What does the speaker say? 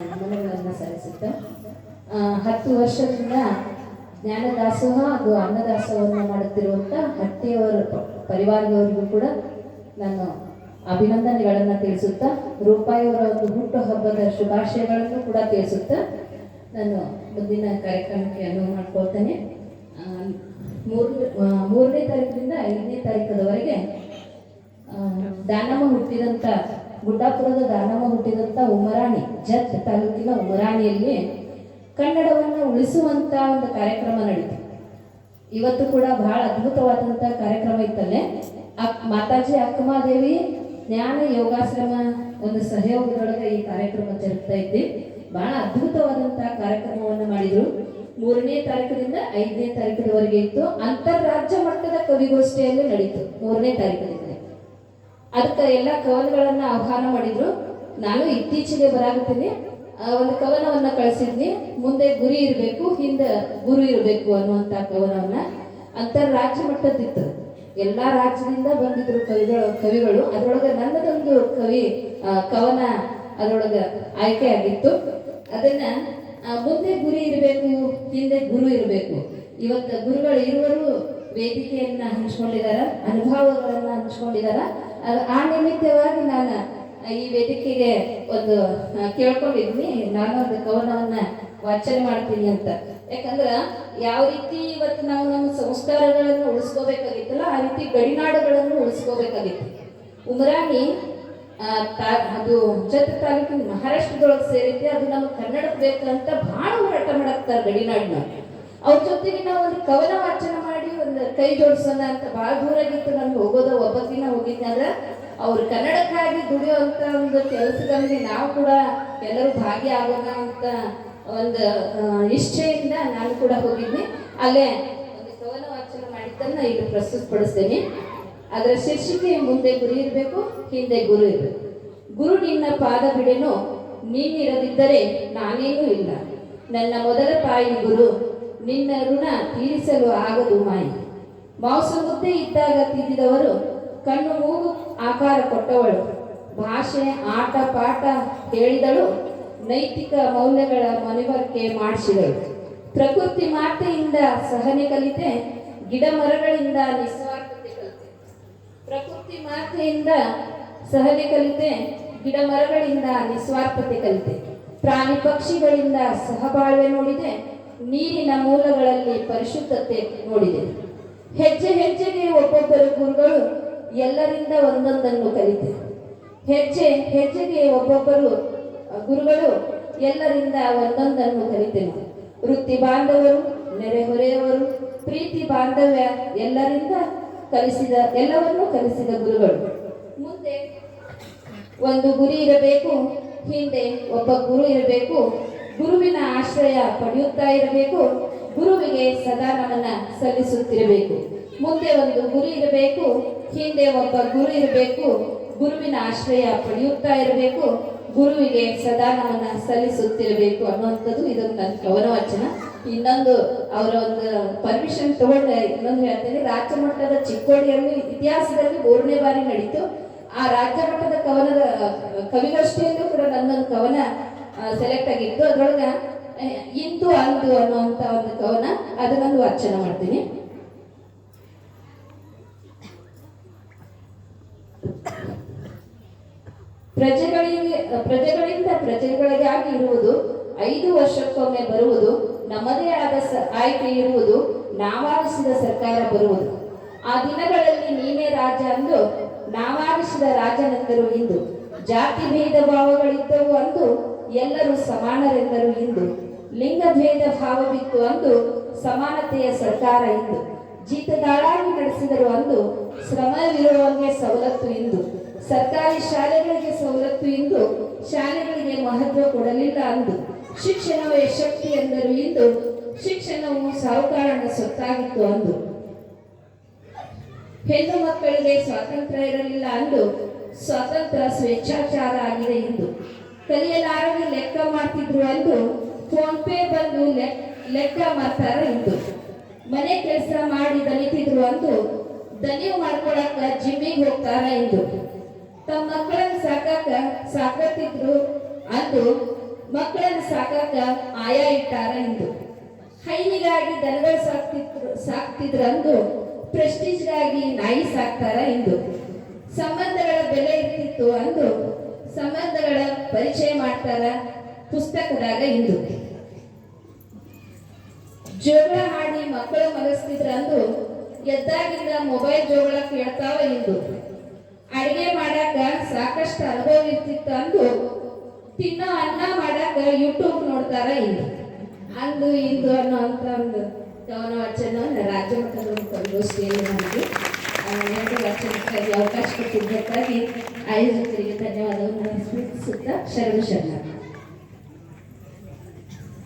ನಮನಗಳನ್ನು ಸಲ್ಲಿಸುತ್ತಾ. ಹತ್ತು ವರ್ಷದಿಂದ ಜ್ಞಾನದಾಸೋಹ ಹಾಗೂ ಅನ್ನದಾಸೋಹವನ್ನು ಮಾಡುತ್ತಿರುವಂಥ ಹಟ್ಟಿಯವರ ಪರಿವಾರದವರಿಗೂ ಕೂಡ ನಾನು ಅಭಿನಂದನೆಗಳನ್ನು ತಿಳಿಸುತ್ತಾ ರೂಪಾಯಿಯವರ ಒಂದು ಹುಟ್ಟು ಹಬ್ಬದ ಶುಭಾಶಯಗಳನ್ನು ಕೂಡ ತಿಳಿಸುತ್ತಾ ನಾನು ಮುಂದಿನ ಕಾರ್ಯಕ್ರಮಕ್ಕೆ ಅನುವು ಮಾಡ್ಕೊಳ್ತೇನೆ. ಆ, ಮೂರನೇ ತಾರೀಕಿನಿಂದ ಐದನೇ ತಾರೀಕದವರೆಗೆ ದಾನಮ್ಮ ಹುಟ್ಟಿದಂತ ಗುಡ್ಡಾಪುರದ ದಾನವ ಹುಟ್ಟಿದಂಥ ಉಮರಾಣಿ, ಜತ್ ತಾಲೂಕಿನ ಉಮರಾಣಿಯಲ್ಲಿ ಕನ್ನಡವನ್ನು ಉಳಿಸುವಂಥ ಒಂದು ಕಾರ್ಯಕ್ರಮ ನಡೀತು. ಇವತ್ತು ಕೂಡ ಬಹಳ ಅದ್ಭುತವಾದಂಥ ಕಾರ್ಯಕ್ರಮ ಇತ್ತಲ್ಲೇ. ಅಕ್ ಮಾತಾಜಿ ಅಕ್ಕಮಾದೇವಿ ಜ್ಞಾನ ಯೋಗಾಶ್ರಮ ಒಂದು ಸಹಯೋಗದೊಳಗೆ ಈ ಕಾರ್ಯಕ್ರಮ ಜರುಗ್ತಾ ಇದ್ವಿ. ಬಹಳ ಅದ್ಭುತವಾದಂಥ ಕಾರ್ಯಕ್ರಮವನ್ನು ಮಾಡಿದ್ರು. ಮೂರನೇ ತಾರೀಕಿನಿಂದ ಐದನೇ ತಾರೀಕಿನವರೆಗೆ ಇತ್ತು. ಅಂತಾರಾಜ್ಯ ಮಟ್ಟದ ಕವಿಗೋಷ್ಠಿಯಲ್ಲಿ ನಡೀತು. ಮೂರನೇ ತಾರೀಕಿನಿಂದ. ಅದಕ್ಕೆ ಎಲ್ಲ ಕವನಗಳನ್ನು ಆಹ್ವಾನ ಮಾಡಿದ್ರು. ನಾನು ಇತ್ತೀಚೆಗೆ ಬರಾಗುತ್ತೀನಿ ಒಂದು ಕವನವನ್ನ ಕಳಿಸಿದ್ನಿ. ಮುಂದೆ ಗುರಿ ಇರಬೇಕು, ಹಿಂದೆ ಗುರು ಇರಬೇಕು ಅನ್ನುವಂತ ಕವನವನ್ನ. ಅಂತಾರಾಜ್ಯ ಮಟ್ಟದಿತ್ತು ಎಲ್ಲಾ ರಾಜ್ಯದಿಂದ ಬಂದಿದ್ರು ಕವಿಗಳು ಕವಿಗಳು. ಅದರೊಳಗೆ ನನ್ನದೊಂದು ಕವಿ ಕವನ ಅದರೊಳಗೆ ಆಯ್ಕೆ ಆಗಿತ್ತು. ಅದನ್ನ ಮುಂದೆ ಗುರಿ ಇರಬೇಕು, ಹಿಂದೆ ಗುರು ಇರಬೇಕು. ಇವತ್ತು ಗುರುಗಳು ಇರುವರು ವೇದಿಕೆಯನ್ನ ಹಂಚ್ಕೊಂಡಿದಾರ, ಅನುಭವಗಳನ್ನ ಹಂಚ್ಕೊಂಡಿದಾರ. ಆ ನಿಮಿತ್ತವಾಗಿ ನಾನು ಈ ವೇದಿಕೆಗೆ ಒಂದು ಕೇಳ್ಕೊಂಡಿದ್ದೀನಿ ನಾನು ಒಂದು ಕವನವನ್ನ ವಾಚನೆ ಮಾಡ್ತೀನಿ ಅಂತ. ಯಾಕಂದ್ರ ಯಾವ ರೀತಿ ಇವತ್ತು ನಾವು ನಮ್ಮ ಸಂಸ್ಕಾರಗಳನ್ನು ಉಳಿಸ್ಕೋಬೇಕಾಗಿತ್ತಲ್ಲ, ಆ ರೀತಿ ಗಡಿನಾಡುಗಳನ್ನು ಉಳಿಸ್ಕೋಬೇಕಾಗಿತ್ತು. ಉಮರಾಣಿ ಅದು ಜತ್ ತಾಲೂಕಿನ ಮಹಾರಾಷ್ಟ್ರದೊಳಗೆ ಸೇರಿದ್ದೆ, ಅದು ನಮ್ಮ ಕನ್ನಡಕ್ಕೆ ಬೇಕಂತ ಬಹಳ ಹೋರಾಟ ಮಾಡಕ್ತಾರೆ ಗಡಿನಾಡಿನ ಅವ್ರ ಜೊತೆಗೆ ನಾವು ಒಂದು ಕವನ ವಾಚನ ಮಾಡಿ ಕೈ ಜೋಡಿಸೋಣ ಅಂತ ಬಹಳ ದೂರ ಆಗಿತ್ತು. ನಮ್ಗೆ ಹೋಗೋದು ಒಬ್ಬಕ್ಕಿನ ಹೋಗಿದ್ದಾರೆ ಅವ್ರು ಕನ್ನಡಕ್ಕಾಗಿ ದುಡಿಯುವಂತ ಒಂದು ಕೆಲಸದಲ್ಲಿ ನಾವು ಕೂಡ ಎಲ್ಲರೂ ಭಾಗಿಯಾಗೋಣ ಅಂತ ಒಂದು ಇಷ್ಟೆಯಿಂದ ನಾನು ಕೂಡ ಹೋಗಿದ್ದೆ ಅಲ್ಲೇ ಒಂದು ಕವನ ವಾಚನ ಮಾಡಿದ್ದನ್ನ ಇಲ್ಲಿ ಪ್ರಸ್ತುತಪಡಿಸ್ತೇನೆ. ಅದರ ಶೀರ್ಷಿಕೆ ಮುಂದೆ ಗುರಿ ಇರಬೇಕು, ಹಿಂದೆ ಗುರು ಇರಬೇಕು. ಗುರು ನಿನ್ನ ಪಾದ ಬಿಡೆನು, ನೀನಿರದಿದ್ದರೆ ನಾನೇನೂ ಇಲ್ಲ. ನನ್ನ ಮೊದಲ ತಾಯಿ ಗುರು ನಿನ್ನ ಋಣ ತೀರಿಸಲು ಆಗದು, ಮಾಯಿ. ಮಾಂಸ ಮುದ್ದೆ ಇದ್ದಾಗ ತಿದ್ದಿದವರು ಕಣ್ಣು ಮೂಗು ಆಕಾರ ಕೊಟ್ಟವಳು. ಭಾಷೆ, ಆಟ, ಪಾಠ ಹೇಳಿದಳು, ನೈತಿಕ ಮೌಲ್ಯಗಳ ಮನವರಿಕೆ ಮಾಡಿಸಿದಳು. ಪ್ರಕೃತಿ ಮಾತೆಯಿಂದ ಸಹನೆ ಕಲಿತೆ, ಗಿಡ ಮರಗಳಿಂದ ನಿಸ್ವಾರ್ಥತೆ ಕಲಿತೆ. ಪ್ರಕೃತಿ ಮಾತೆಯಿಂದ ಸಹನೆ ಕಲಿತೆ, ಗಿಡ ಮರಗಳಿಂದ ನಿಸ್ವಾರ್ಥತೆ ಕಲಿತೆ. ಪ್ರಾಣಿ ಪಕ್ಷಿಗಳಿಂದ ಸಹಬಾಳ್ವೆ ನೋಡಿದೆ ನೀರಿನ ಮೂಲಗಳಲ್ಲಿ ಪರಿಶುದ್ಧತೆ ನೋಡಿದೆ ಹೆಜ್ಜೆ ಹೆಜ್ಜೆಗೆ ಒಬ್ಬೊಬ್ಬರು ಗುರುಗಳು ಎಲ್ಲರಿಂದ ಒಂದೊಂದನ್ನು ಕಲಿತೆ. ಹೆಜ್ಜೆ ಹೆಜ್ಜೆಗೆ ಒಬ್ಬೊಬ್ಬರು ಗುರುಗಳು ಎಲ್ಲರಿಂದ ಒಂದೊಂದನ್ನು ಕಲಿತರು ವೃತ್ತಿ ಬಾಂಧವರು ನೆರೆಹೊರೆಯವರು ಪ್ರೀತಿ ಬಾಂಧವ್ಯ ಎಲ್ಲರಿಂದ ಕಲಿಸಿದ, ಎಲ್ಲವನ್ನೂ ಕಲಿಸಿದ ಗುರುಗಳು. ಮುಂದೆ ಒಂದು ಗುರಿ ಇರಬೇಕು, ಹಿಂದೆ ಒಬ್ಬ ಗುರು ಇರಬೇಕು ಗುರುವಿನ ಆಶ್ರಯ ಪಡೆಯುತ್ತಾ ಇರಬೇಕು, ಗುರುವಿಗೆ ಸದಾ ನಮನ ಸಲ್ಲಿಸುತ್ತಿರಬೇಕು. ಮುಂದೆ ಒಂದು ಗುರು ಇರಬೇಕು, ಹಿಂದೆ ಒಬ್ಬ ಗುರು ಇರಬೇಕು, ಗುರುವಿನ ಆಶ್ರಯ ಪಡೆಯುತ್ತಾ ಇರಬೇಕು, ಗುರುವಿಗೆ ಸದಾ ನಮನ ಸಲ್ಲಿಸುತ್ತಿರಬೇಕು ಅನ್ನುವಂಥದ್ದು ಇದೊಂದು ನನ್ನ ಕವನ ವಚನ ಇನ್ನೊಂದು ಅವರ ಒಂದು ಪರ್ಮಿಷನ್ ತಗೊಂಡೆ, ಇನ್ನೊಂದು ಹೇಳ್ತೇನೆ ರಾಜ್ಯ ಮಟ್ಟದ ಚಿಕ್ಕೋಡಿಯಲ್ಲಿ, ಇತಿಹಾಸದಲ್ಲಿ ಮೂರನೇ ಬಾರಿ ನಡೀತು. ಆ ರಾಜ್ಯ ಮಟ್ಟದ ಕವನದ, ಕವಿಗೋಷ್ಠಿಯಲ್ಲೂ ಕೂಡ ನನ್ನೊಂದು ಕವನ ಸೆಲೆಕ್ಟ್ ಆಗಿತ್ತು ಅದ್ರೊಳಗ ಇಂತು, ಅಂತು ಅನ್ನುವಂತ ಒಂದು ಕವನ ಅದನ್ನೊಂದು ವಾಚನ ಮಾಡ್ತೀನಿ. ಪ್ರಜೆಗಳಿಗೆ, ಪ್ರಜೆಗಳಿಂದ ಪ್ರಜೆಗಳಿಗಾಗಿ ಇರುವುದು, ಐದು ವರ್ಷಕ್ಕೊಮ್ಮೆ ಬರುವುದು, ನಮ್ಮದೇ ಆದ ಆಯ್ಕೆ ಇರುವುದು, ನಾವಾರಿಸಿದ ಸರ್ಕಾರ ಬರುವುದು. ಆ ದಿನಗಳಲ್ಲಿ ನೀನೇ ರಾಜ ಅಂದು, ನಾವಾರಿಸಿದ ರಾಜನೆಂದರು ಇಂದು. ಜಾತಿ ಭೇದ ಭಾವಗಳಿದ್ದವು ಅಂದು ಎಲ್ಲರೂ ಸಮಾನರೆಂದರು ಇಂದು ಲಿಂಗಭೇದ ಭಾವವಿತ್ತು ಅಂದು ಸಮಾನತೆಯ ಸರ್ಕಾರ ಇಂದು. ಜೀತದಾಳಾಗಿ ನಡೆಸಿದರು ಅಂದು ಶ್ರಮವಿರುವವರಿಗೆ ಸವಲತ್ತು ಇಂದು. ಸರ್ಕಾರಿ ಶಾಲೆಗಳಿಗೆ ಸವಲತ್ತು ಇಂದು ಶಾಲೆಗಳಿಗೆ ಮಹತ್ವ ಕೊಡಲಿಲ್ಲ ಅಂದು. ಶಿಕ್ಷಣವೇ ಶಕ್ತಿ ಎಂದರು ಇಂದು ಶಿಕ್ಷಣವು ಸಾಹುಕಾರನ ಸೊತ್ತಾಗಿತ್ತು ಅಂದು. ಹೆಣ್ಣು ಮಕ್ಕಳಿಗೆ ಸ್ವಾತಂತ್ರ್ಯ ಇರಲಿಲ್ಲ ಅಂದು ಸ್ವಾತಂತ್ರ್ಯ ಸ್ವೇಚ್ಛಾಚಾರ ಆಗಿದೆ ಇಂದು. ಕಲಿಯಲಾರದೆ ಲೆಕ್ಕ ಮಾಡ್ತಿದ್ರು ಅಂದು ಫೋನ್ ಪೇ ಬಂದು ಲೆಕ್- ಲೆಕ್ಕ ಮಾಡ್ತಾರ ಇತ್ತು ಮನೆ ಕೆಲಸ ಮಾಡಿ ದಲಿತಿದ್ರು ಅಂದು ದಣಿವು ಮಾಡ್ಕೊಳಕ ಜಿಮ್ಮಿಗೆ ಹೋಗ್ತಾರ ಇಂದು. ತಮ್ಮ ಮಕ್ಕಳನ್ನ ಸಾಕಾಕ ಸಾಕತ್ತಿದ್ರು ಅಂದು ಮಕ್ಕಳನ್ನು ಸಾಕಾಕ ಆಯಾ ಇಟ್ಟಾರ ಇಂದು. ಹೈನಿಗಾಗಿ ದನಗಳು ಸಾಕ್ತಿದ್ರು ಸಾಕ್ತಿದ್ರು ಅಂದು ಪ್ರೆಸ್ಟೀಜ್ಗಾಗಿ ನಾಯಿ ಸಾಕ್ತಾರ ಇಂದು. ಸಂಬಂಧಗಳ ಬೆಲೆ ಇರ್ತಿತ್ತು ಅಂದು ಸಂಬಂಧಗಳ ಪರಿಚಯ ಮಾಡ್ತಾರ ಪುಸ್ತಕದಾಗ ಇಂದು. ಜೋಗಳ ಹಾಡಿ ಮಕ್ಕಳು ಮಲಗಿಸ್ತಿದ್ರ ಅಂದು ಎದ್ದಾಗಿಂದ ಮೊಬೈಲ್ ಜೋಗಳ ಕೇಳ್ತಾವ ಇಂದು. ಅಡಿಗೆ ಮಾಡಾಕ ಸಾಕಷ್ಟು ಅನುಭವ ಇರ್ತಿತ್ತು ಅಂದು ತಿನ್ನೋ ಅನ್ನ ಮಾಡಾಕ ಯೂಟ್ಯೂಬ್ ನೋಡ್ತಾರ ಇಂದು. ಅಂದು, ಇಂದು ಅನ್ನೋ ಅಂತ ಒಂದು ಕವನ ವಾಚನ ರಾಜ್ಯ ಮಟ್ಟದ ಒಂದು ಕೊಟ್ಟಿದ್ದಕ್ಕಾಗಿ ಆಯೋಜಕರಿಗೆ ಧನ್ಯವಾದವನ್ನು ಶರಣ ಶರಣ